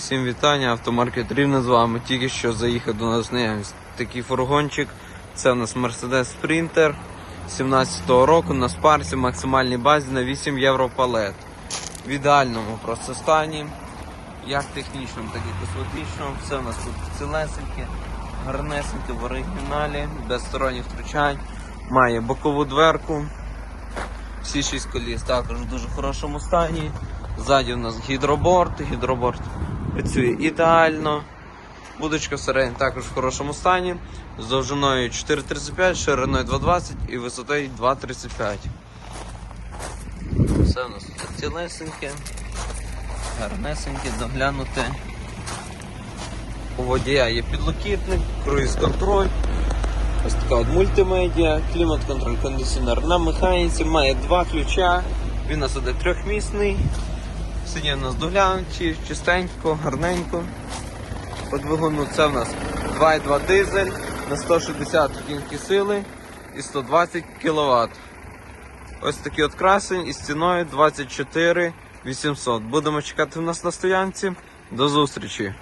Всім вітання, автомаркет Рівне з вами. Тільки що заїхав до нас знайомість. Такий фургончик. Це у нас Mercedes Sprinter 17-го року на спарсі максимальній базі на 8 євро палет. В ідеальному просто стані. Як технічному, так і косметичному. Все у нас тут цілесеньке, гарнесеньке в оригіналі, без сторонніх втручань. Має бокову дверку. Всі шість коліс також в дуже хорошому стані. Ззаді у нас гідроборд, гідроборд працює ідеально. Будочка всередині також в хорошому стані. З довжиною 4,35, шириною 2,20 і висотою 2,35. Все у нас тут цілесеньке, гарнесеньке, доглянуте. У водія є підлокітник, круїз-контроль. Ось така от мультимедіа, клімат-контроль, кондиціонер на механіці, має два ключа. Він у нас іде трьохмісний. Сидіння у нас доглянуті, чистенько, гарненько. По двигуну це в нас 2,2 дизель на 160 кінські сили і 120 кВт. Ось такий от красень із ціною 24 800. Будемо чекати в нас на стоянці. До зустрічі!